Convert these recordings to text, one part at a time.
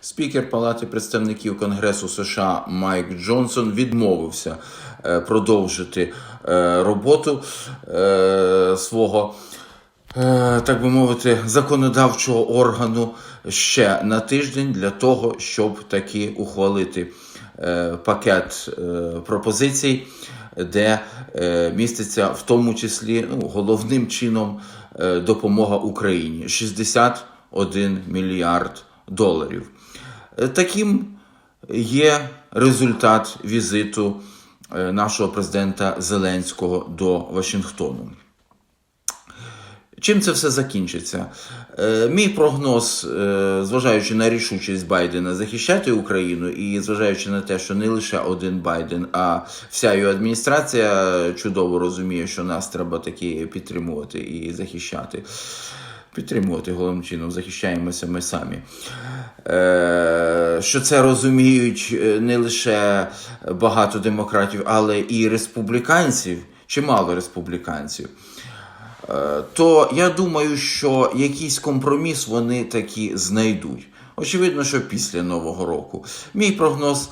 Спікер Палати представників Конгресу США Майк Джонсон відмовився е, продовжити е, роботу е, свого, так би мовити, законодавчого органу ще на тиждень для того, щоб таки ухвалити пакет пропозицій, де міститься в тому числі ну, головним чином допомога Україні. 61 мільярд доларів. Е, Таким є результат візиту е, нашого президента Зеленського до Вашингтону. Чим це все закінчиться? Е, мій прогноз, зважаючи на рішучість Байдена захищати Україну, і зважаючи на те, що не лише один Байден, а вся його адміністрація чудово розуміє, що нас треба таки підтримувати і захищати. Підтримувати головним чином, захищаємося ми самі. Е, що це розуміють е, не лише багато демократів, але і республіканців, чимало республіканців е, то я думаю, що якийсь компроміс вони таки знайдуть. Очевидно, що після Нового року. Мій прогноз: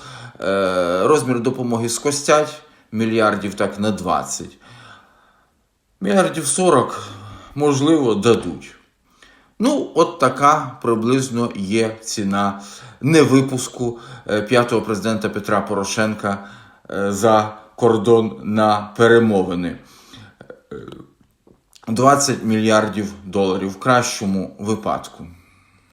розмір допомоги скостять мільярдів так на 20. Мільярдів 40, можливо, дадуть. Ну, от така приблизно є ціна невипуску е, п'ятого президента Петра Порошенка е, за кордон на перемовини. 20 мільярдів доларів в кращому випадку.